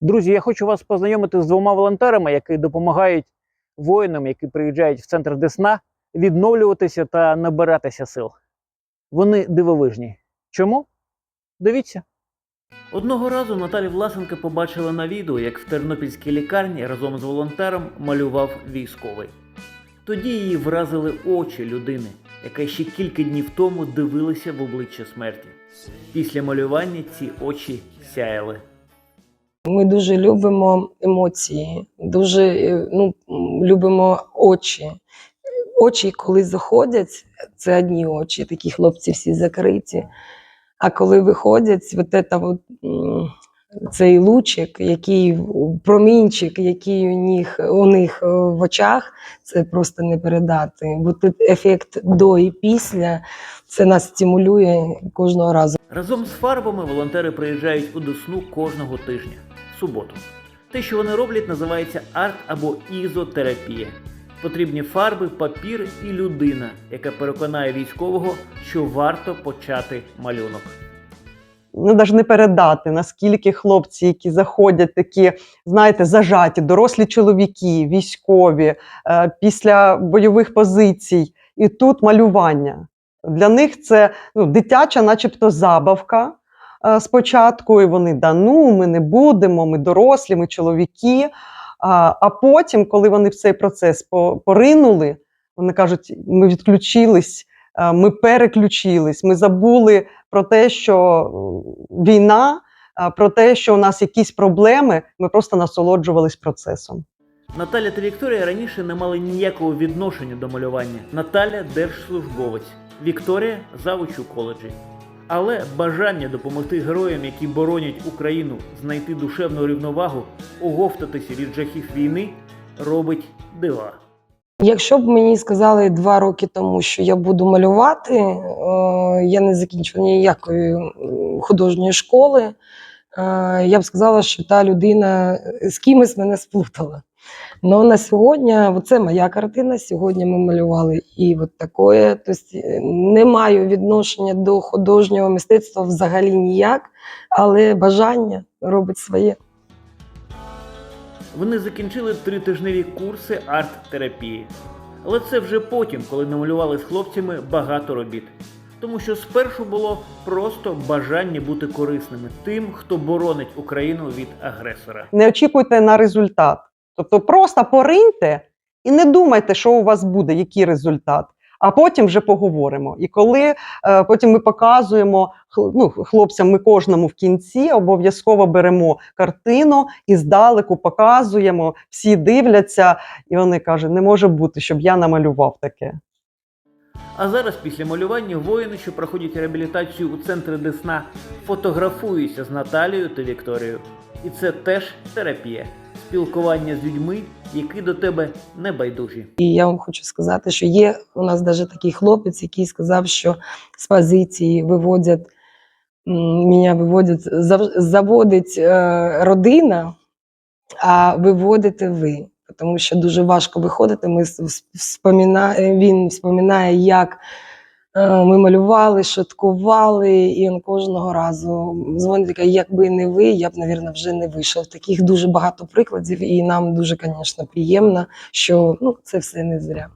Друзі, я хочу вас познайомити з двома волонтерами, які допомагають воїнам, які приїжджають в центр Десна, відновлюватися та набиратися сил. Вони дивовижні. Чому? Дивіться. Одного разу Наталі Власенко побачила на відео, як в тернопільській лікарні разом з волонтером малював військовий. Тоді її вразили очі людини, яка ще кілька днів тому дивилася в обличчя смерті. Після малювання ці очі сяяли. Ми дуже любимо емоції, дуже е, ну, любимо очі. Очі, коли заходять, це одні очі, такі хлопці всі закриті. А коли виходять, от це, от, цей лучик, який промінчик, який у них, у них е, в очах, це просто не передати. Бо тут ефект до і після це нас стимулює кожного разу. Разом з фарбами волонтери приїжджають у Десну кожного тижня суботу. Те, що вони роблять, називається арт або ізотерапія. Потрібні фарби, папір і людина, яка переконає військового, що варто почати малюнок. ну, навіть не передати, наскільки хлопці, які заходять такі, знаєте, зажаті, дорослі чоловіки, військові, е, після бойових позицій, і тут малювання. Для них це ну, дитяча, начебто, забавка спочатку, і вони да ну, ми не будемо, ми дорослі, ми чоловіки. А, потім, коли вони в цей процес по- поринули, вони кажуть, ми відключились, е, ми переключились, ми забули про те, що війна, про те, що у нас якісь проблеми, ми просто насолоджувались процесом. Наталя та Вікторія раніше не мали ніякого відношення до малювання. Наталя держслужбовець, Вікторія завуч у коледжі. Але бажання допомогти героям, які боронять Україну, знайти душевну рівновагу, оговтатися від жахів війни, робить дива. Якщо б мені сказали два роки тому, що я буду малювати, е, я не закінчила ніякої художньої школи. е, Я б сказала, що та людина з кимось мене сплутала. Ну на сьогодні, це моя картина. Сьогодні ми малювали і от такое. Тобто е, не маю відношення до художнього мистецтва взагалі ніяк, але бажання робить своє. Вони закінчили тритижневі курси арт-терапії. Але це вже потім, коли намалювали з хлопцями багато робіт. Тому що спершу було просто бажання бути корисними тим, хто боронить Україну від агресора. Не очікуйте на результат. Тобто просто пориньте і не думайте, що у вас буде, який результат. А потім вже поговоримо. І коли е, потім ми показуємо ну, хлопцям, ми кожному в кінці обов'язково беремо картину і здалеку показуємо, всі дивляться, і вони кажуть, не може бути, щоб я намалював таке. А зараз, після малювання, воїни, що проходять реабілітацію у центрі Десна, фотографуються з Наталією та Вікторією. І це теж терапія, спілкування з людьми, які до тебе не байдужі. І я вам хочу сказати, що є у нас навіть такий хлопець, який сказав, що з позиції виводять мене виводять, зав- заводить е, родина, а виводите ви. Тому що дуже важко виходити. Ми він вспоминає, як ми малювали, шуткували, і кожного разу дзвонить, якби не ви, я б, мабуть, вже не вийшов. Таких дуже багато прикладів, і нам дуже, звісно, приємно, що ну, це все не зря.